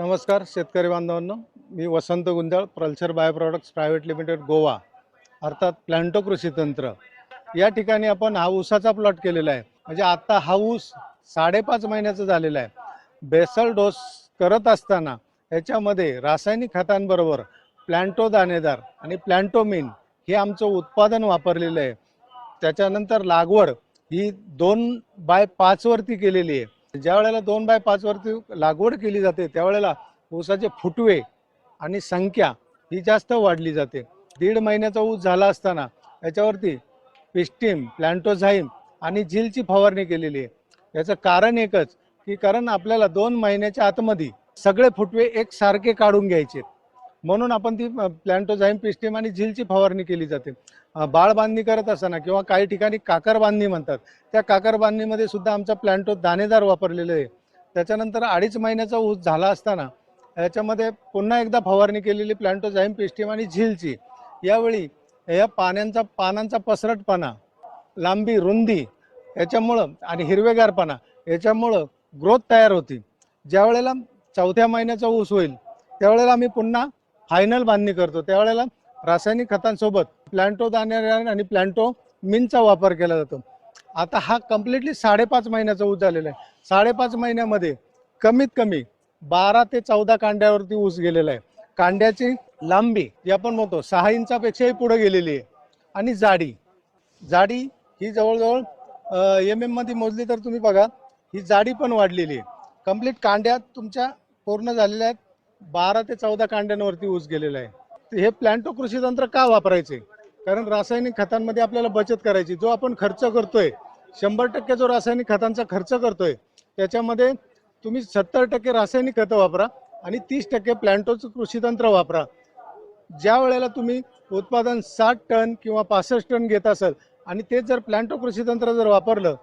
नमस्कार शेतकरी बांधवांनो. मी Vasant Gunjal प्रल्सर bio products private limited Goa. अर्थात प्लॅन्टो कृषी तंत्र. या ठिकाणी आपण हा ऊसाचा प्लॉट केलेला आहे. म्हणजे आता हा ऊस साडेपाच महिन्याचा झालेला आहे. बेसल डोस करत असताना याच्यामध्ये रासायनिक खतांबरोबर प्लॅन्टो दाणेदार आणि प्लॅन्टोमिन हे आमचं उत्पादन वापरलेलं आहे. त्याच्यानंतर लागवड ही दोन बाय पाचवरती केलेली आहे. ज्या वेळेला दोन बाय पाचवरती लागवड केली जाते त्यावेळेला ऊसाचे फुटवे आणि संख्या ही जास्त वाढली जाते. दीड महिन्याचा ऊस झाला असताना याच्यावरती पिस्टीम प्लॅन्टोझाईम आणि झीलची फवारणी केलेली आहे. याचं कारण एकच की कारण आपल्याला दोन महिन्याच्या आतमध्ये सगळे फुटवे एकसारखे काढून घ्यायचे म्हणून आपण ती प्लॅन्टोझाईम पिस्टीम आणि झीलची फवारणी केली जाते. बाळ बांधणी करत असताना किंवा काही ठिकाणी काकर बांधणी म्हणतात. त्या काकर बांधणीमध्ये सुद्धा आमचा प्लॅन्टो दाणेदार वापरलेलं आहे. त्याच्यानंतर अडीच महिन्याचा ऊस झाला असताना याच्यामध्ये पुन्हा एकदा फवारणी केलेली प्लॅन्टोझाईम पिस्टीम आणि झिलची. यावेळी या पाण्यांचा पानांचा पसरटपणा लांबी रुंदी याच्यामुळं आणि हिरवेगारपणा याच्यामुळं ग्रोथ तयार होती. ज्या वेळेला चौथ्या महिन्याचा ऊस होईल त्यावेळेला आम्ही पुन्हा फायनल बांधणी करतो. त्यावेळेला रासायनिक खतांसोबत प्लॅन्टो दाणेदार आणि प्लॅन्टो मिनचा वापर केला जातो. आता हा कम्प्लिटली साडेपाच महिन्याचा ऊस झालेला आहे. साडेपाच महिन्यामध्ये कमीत कमी बारा ते चौदा कांड्यावरती ऊस गेलेला आहे. कांड्याची लांबी जी आपण म्हणतो सहा इंचापेक्षाही पुढे गेलेली आहे. आणि जाडी जाडी ही जवळजवळ एम एममध्ये मोजली तर तुम्ही बघा ही जाडी पण वाढलेली आहे. कंप्लीट कांड्या तुमच्या पूर्ण झालेल्या आहेत. बारा ते चौदा कांड्यांवरती ऊस गेलेला आहे. तर हे प्लॅन्टो कृषी तंत्र का वापरायचे? कारण रासायनिक खतांमध्ये आपल्याला बचत करायची. जो आपण खर्च करतोय शंभर टक्के जो रासायनिक खतांचा खर्च करतोय त्याच्यामध्ये तुम्ही सत्तर टक्के रासायनिक खतं वापरा आणि तीस टक्के प्लॅन्टोचं कृषी तंत्र वापरा. ज्या वेळेला तुम्ही उत्पादन साठ टन किंवा पासष्ट टन घेत असाल आणि तेच जर प्लॅन्टो कृषी तंत्र जर वापरलं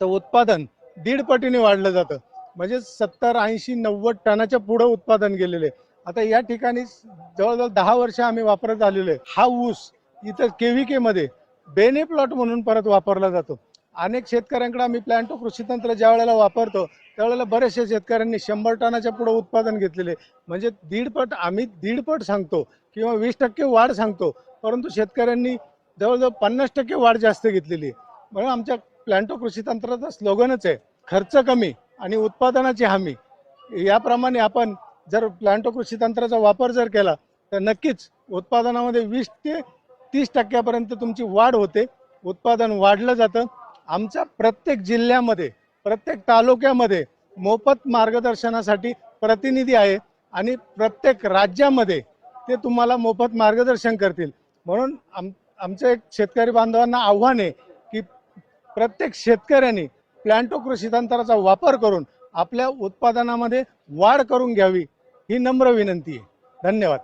तर उत्पादन दीड पटीने वाढलं जातं. म्हणजे सत्तर ऐंशी नव्वद टनाच्या पुढं उत्पादन गेलेले आता या ठिकाणी जवळजवळ दहा वर्ष आम्ही वापरत आलेलो आहे. हा ऊस इथं केव्हीके मध्ये बेने प्लॉट म्हणून परत वापरला जातो. अनेक शेतकऱ्यांकडे आम्ही प्लॅन्टो कृषी तंत्र ज्या वेळेला वापरतो त्यावेळेला बऱ्याचशा शेतकऱ्यांनी शंभर टनाच्या पुढे उत्पादन घेतलेले म्हणजे दीडपट आम्ही दीडपट सांगतो किंवा वीस टक्के वाढ सांगतो. परंतु शेतकऱ्यांनी जवळजवळ पन्नास टक्के वाढ जास्त घेतलेली आहे. म्हणून आमच्या प्लॅन्टो कृषी तंत्राचा स्लोगनच आहे खर्च कमी. आणि उत्पादनाची हमी. याप्रमाणे आपण जर प्लांटो कृषी तंत्राचा वापर जर केला तर नक्कीच उत्पादनामध्ये वीस ते तीस टक्क्यापर्यंत तुमची वाढ होते. उत्पादन वाढलं जातं. आमच्या प्रत्येक जिल्ह्यामध्ये प्रत्येक तालुक्यामध्ये मोफत मार्गदर्शनासाठी प्रतिनिधी आहे आणि प्रत्येक राज्यामध्ये ते तुम्हाला मोफत मार्गदर्शन करतील. म्हणून आम आमच्या एक शेतकरी बांधवांना आव्हान आहे की प्रत्येक शेतकऱ्यांनी प्लॅन्टो कृषी तंत्राचा वापर करून आपल्या उत्पादनामध्ये वाढ करून घ्यावी ही नम्र विनंती आहे. धन्यवाद.